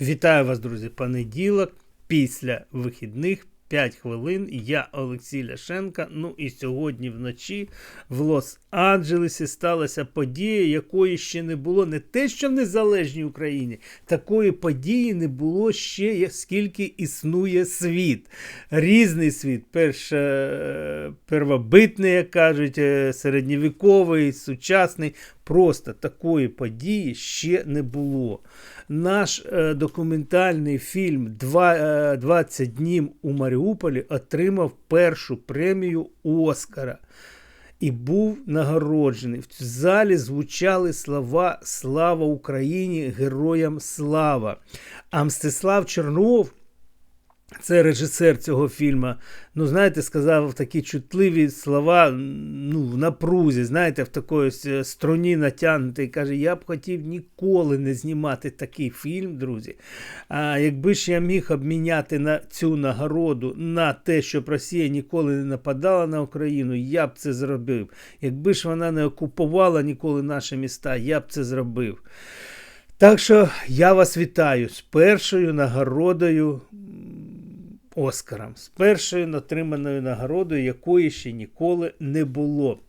Вітаю вас, друзі, понеділок. Після вихідних 5 хвилин. Я Олексій Ляшенка. Ну і сьогодні вночі в Лос-Анджелесі сталася подія, якої ще не було не те, що в незалежній Україні, такої події не було ще скільки існує світ. Різний світ. Перша, е, первобитний, як кажуть, е, середньовіковий, сучасний. Просто такої події ще не було. Наш е, документальний фільм «Два- е, 20 днів у Маріуполі отримав першу премію Оскара і був нагороджений. В залі звучали слова Слава Україні! Героям слава! А Мстислав Чернов. Це режисер цього фільму. Ну, знаєте, сказав такі чутливі слова ну, в напрузі, знаєте, в такої струні натягнутий. Каже, я б хотів ніколи не знімати такий фільм, друзі. А якби ж я міг обміняти на цю нагороду на те, щоб Росія ніколи не нападала на Україну, я б це зробив. Якби ж вона не окупувала ніколи наші міста, я б це зробив. Так що я вас вітаю з першою нагородою Оскаром, з першою отриманою нагородою, якої ще ніколи не було.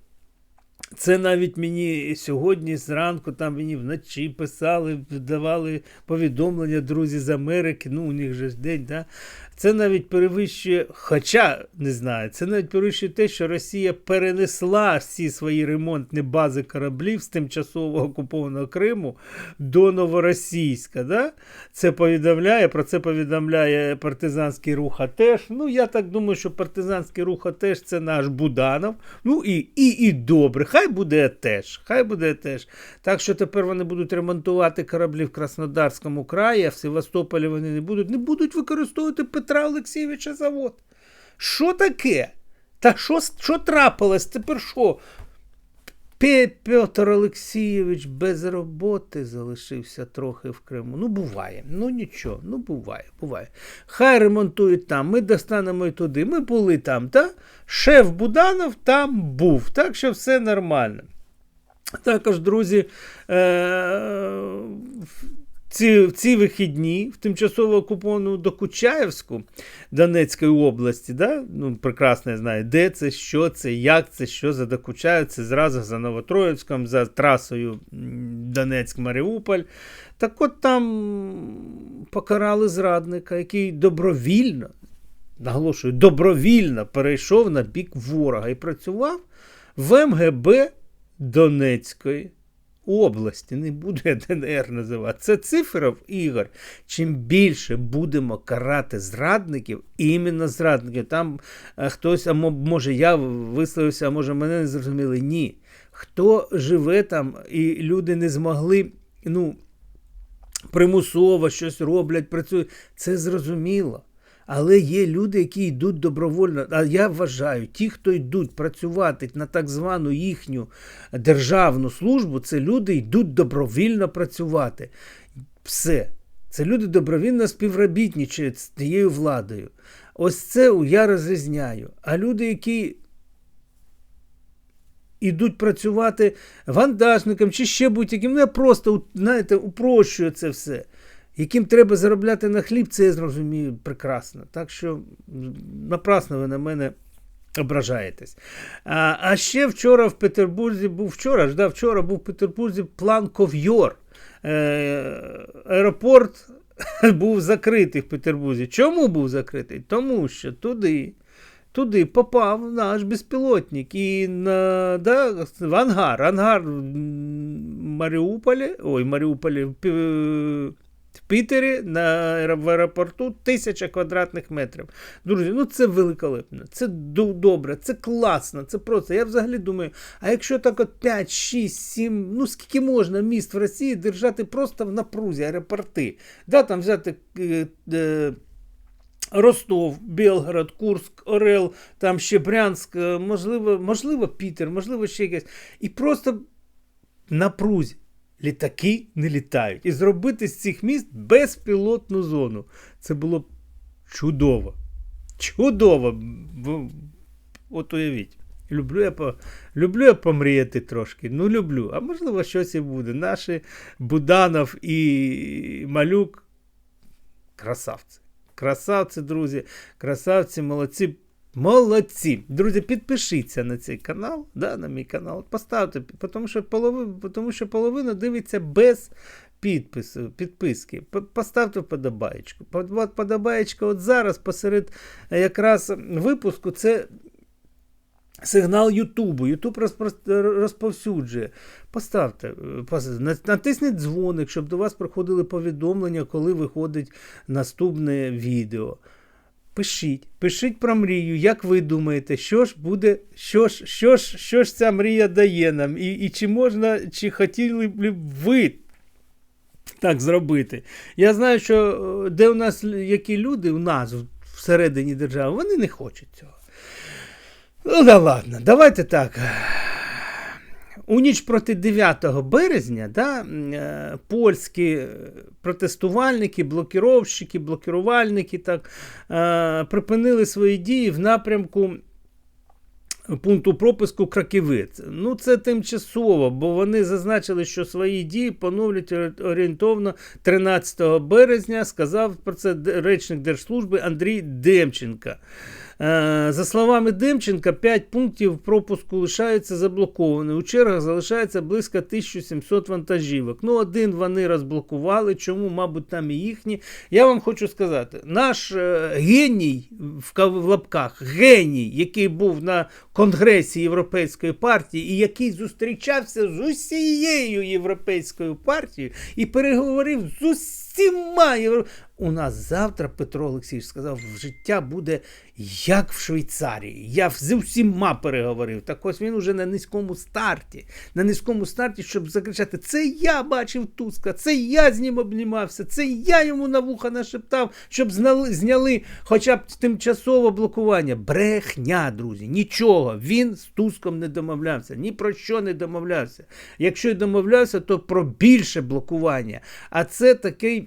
Це навіть мені сьогодні зранку, там мені вночі писали, давали повідомлення друзі з Америки, ну у них же день, да? Це навіть перевищує, хоча не знаю, це навіть перевищує те, що Росія перенесла всі свої ремонтні бази кораблів з тимчасово окупованого Криму до Новоросійська. Да? Це повідомляє, про це повідомляє партизанський рух АТЕШ. Ну, я так думаю, що партизанський рух АТЕШ це наш Буданов. Ну і, і, і добре, хай буде теж. хай буде теж. Так що тепер вони будуть ремонтувати кораблі в Краснодарському краї, а в Севастополі вони не будуть, не будуть використовувати Петра Олексійовича завод. Що таке? Та що, що трапилось? Тепер що? Пе- Петр Олексійович без роботи залишився трохи в Криму. Ну, буває. Ну нічого, ну буває, буває. Хай ремонтують там, ми достанемо і туди. Ми були там, та? Шеф Буданов там був, так що все нормально. Також, друзі, е- ці, в ці вихідні в тимчасово окуповану Докучаєвську Донецької області, да? ну, прекрасно я знаю, де це, що це, як це, що за Докучаєв, це зразу за Новотроїцьком, за трасою Донецьк-Маріуполь. Так от там покарали зрадника, який добровільно, наголошую, добровільно перейшов на бік ворога і працював в МГБ Донецької області. Не буду я ДНР називати. Це Циферов Ігор. Чим більше будемо карати зрадників, іменно зрадників, там е, хтось, а може я висловився, а може мене не зрозуміли. Ні. Хто живе там, і люди не змогли, ну, примусово щось роблять, працюють, це зрозуміло. Але є люди, які йдуть добровольно. А я вважаю, ті, хто йдуть працювати на так звану їхню державну службу, це люди йдуть добровільно працювати. Все. Це люди добровільно співробітничають з тією владою. Ось це я розрізняю. А люди, які ідуть працювати вантажником чи ще будь-яким, ну я просто знаєте, упрощую це все. Яким треба заробляти на хліб, це я зрозумію прекрасно. Так що напрасно ви на мене ображаєтесь. А, а ще вчора в Петербурзі був вчора, ж, да, вчора був в Петербурзі план Ков'йор. Е, аеропорт був закритий в Петербурзі. Чому був закритий? Тому що туди. Туди попав наш безпілотник і на, да, в ангар. Ангар в Маріуполі, ой, Маріуполі, в в Пітері на в аеропорту тисяча квадратних метрів. Друзі, ну це великолепно, це добре, це класно, це просто. Я взагалі думаю, а якщо так от 5, 6, 7, ну скільки можна міст в Росії держати просто в напрузі аеропорти? Да, там взяти. е, е, Ростов, Белгород, Курск, Орел, там ще Брянськ, е, можливо, можливо, Пітер, можливо, ще якесь. І просто на прузі літаки не літають. І зробити з цих міст безпілотну зону. Це було б чудово. Чудово. От уявіть. Люблю я, по, люблю я помріяти трошки. Ну, люблю. А можливо, щось і буде. Наші Буданов і Малюк Красавці. Красавці, друзі, красавці, молодці. Молодці. Друзі, підпишіться на цей канал, да, на мій канал. Поставте, тому що половина, тому що половина дивиться без підпису, підписки. Поставте вподобаєчку. Под- Вподобаєчка от зараз посеред е, якраз випуску це сигнал Ютубу. Ютуб розповсюджує. Поставте, е, натисніть дзвоник, щоб до вас приходили повідомлення, коли виходить наступне відео. Пишіть, пишіть про мрію, як ви думаєте, що ж буде, що ж, що ж, що ж ця мрія дає нам, і, і чи можна, чи хотіли б ви так зробити? Я знаю, що е, де у нас які люди у нас всередині держави, вони не хочуть цього. Ну да ладно, давайте так. У ніч проти 9 березня да, е, польські е, протестувальники, блокіровщики, блокірувальники так, е, припинили свої дії в напрямку пункту пропуску Краківець. Ну, це тимчасово, бо вони зазначили, що свої дії поновлять орієнтовно 13 березня, сказав про це речник Держслужби Андрій Демченка. Е, За словами Демченка, 5 пунктів пропуску лишаються заблоковані. У чергах залишається близько 1700 вантажівок. Ну, один вони розблокували. Чому, мабуть, там і їхні. Я вам хочу сказати, наш е, геній в, лапках, геній, який був на Конгресі Європейської партії і який зустрічався з усією європейською партією і переговорив з усіма євро... У нас завтра Петро Олексійович сказав, життя буде як в Швейцарії. Я з усіма переговорив. Так ось він уже на низькому старті. На низькому старті, щоб закричати: це я бачив Туска, це я з ним обнімався, це я йому на вуха нашептав, щоб знали, зняли хоча б тимчасове блокування. Брехня, друзі, нічого. Він з Туском не домовлявся, ні про що не домовлявся. Якщо й домовлявся, то про більше блокування. А це такий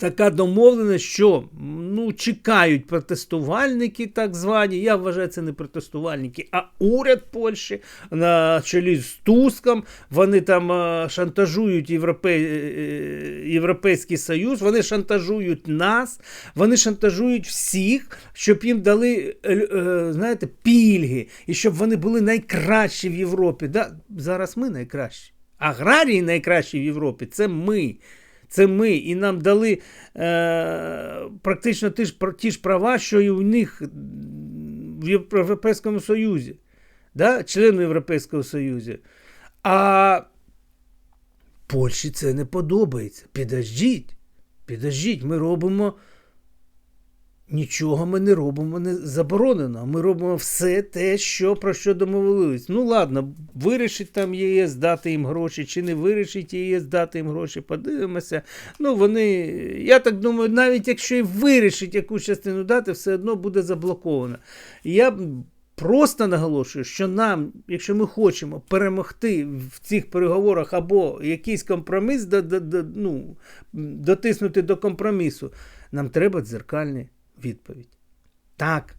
така домовленість, що ну, чекають протестувальники, так звані. Я вважаю, це не протестувальники, а уряд Польщі на чолі з Туском. Вони там е, шантажують Європе... е, Європейський Союз, вони шантажують нас, вони шантажують всіх, щоб їм дали е, е, знаєте, пільги, і щоб вони були найкращі в Європі. Да? Зараз ми найкращі. Аграрії найкращі в Європі це ми. Це ми, і нам дали е, практично ті ж, ті ж права, що і у них в Європейському Союзі, да? члени Європейського Союзу. А Польщі це не подобається. Підождіть, підождіть, ми робимо. Нічого ми не робимо не заборонено. Ми робимо все те, що про що домовились. Ну ладно, вирішить там ЄС дати їм гроші, чи не вирішить ЄС дати їм гроші, подивимося. Ну вони, я так думаю, навіть якщо і вирішить якусь частину дати, все одно буде заблоковано. Я просто наголошую, що нам, якщо ми хочемо перемогти в цих переговорах або якийсь компроміс до, до, до, ну, дотиснути до компромісу, нам треба дзеркальні відповідь. Так,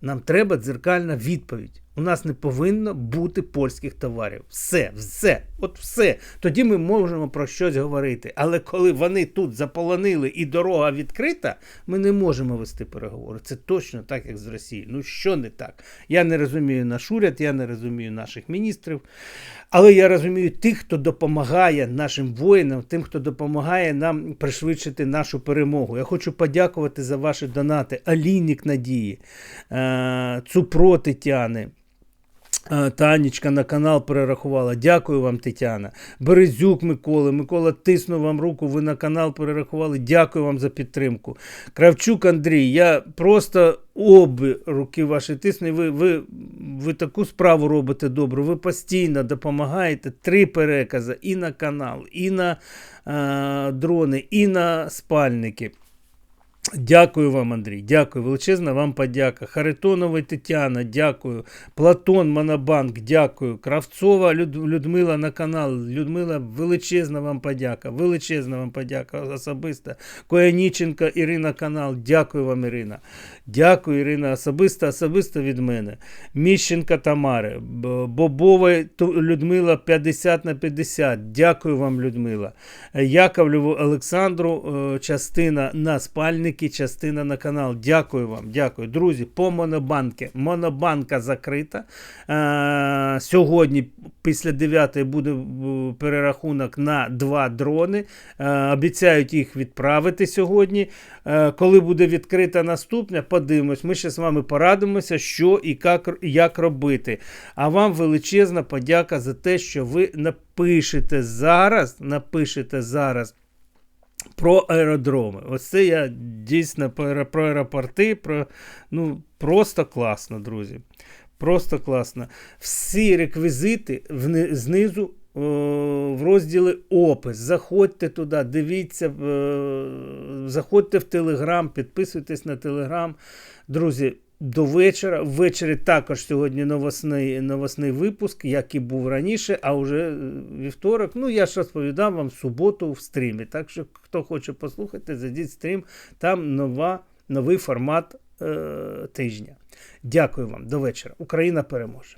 нам треба дзеркальна відповідь. У нас не повинно бути польських товарів. Все, все, от все. Тоді ми можемо про щось говорити. Але коли вони тут заполонили і дорога відкрита, ми не можемо вести переговори. Це точно так, як з Росією. Ну що не так? Я не розумію наш уряд, я не розумію наших міністрів. Але я розумію тих, хто допомагає нашим воїнам, тим, хто допомагає нам пришвидшити нашу перемогу. Я хочу подякувати за ваші донати. Алінік Надії, е, Цупро Тетяни. Танечка на канал перерахувала. Дякую вам, Тетяна. Березюк Микола. Микола тиснув вам руку, ви на канал перерахували. Дякую вам за підтримку. Кравчук Андрій, я просто обі руки ваші тисну. Ви, ви, ви таку справу робите добру. Ви постійно допомагаєте. Три перекази і на канал, і на е, дрони, і на спальники. Дякую вам, Андрій. Дякую. Величезна вам подяка. Харитонова Тетяна, дякую. Платон Монобанк, дякую. Кравцова Люд... Людмила на канал. Людмила, величезна вам подяка. Величезна вам подяка особиста. Кояніченка Ірина канал. Дякую вам, Ірина. Дякую, Ірина. Особисто, особисто від мене. Міщенка Тамари. Бобова Людмила 50 на 50. Дякую вам, Людмила. Яковлеву Олександру, е, частина на спальники, частина на канал. Дякую вам, дякую. Друзі, по монобанки. Монобанка закрита. Е, Сьогодні, після 9 буде е, перерахунок на два дрони. Е, Обіцяють їх відправити сьогодні. Е, Коли буде відкрита наступна, подивимось. Ми ще з вами порадимося, що і як, як робити. А вам величезна подяка за те, що ви напишете зараз, напишете зараз. Про аеродроми. Оце я дійсно про, аеропорти, про, ну, просто класно, друзі. Просто класно. Всі реквізити знизу в розділі опис. Заходьте туди, дивіться, е, заходьте в Телеграм, підписуйтесь на Телеграм. Друзі, до вечора. Ввечері також сьогодні новосний, новосний випуск, як і був раніше, а вже е, вівторок. Ну, я ж розповідав вам суботу в стрімі. Так що, хто хоче послухати, зайдіть стрім. Там нова, новий формат е, тижня. Дякую вам. До вечора. Україна переможе.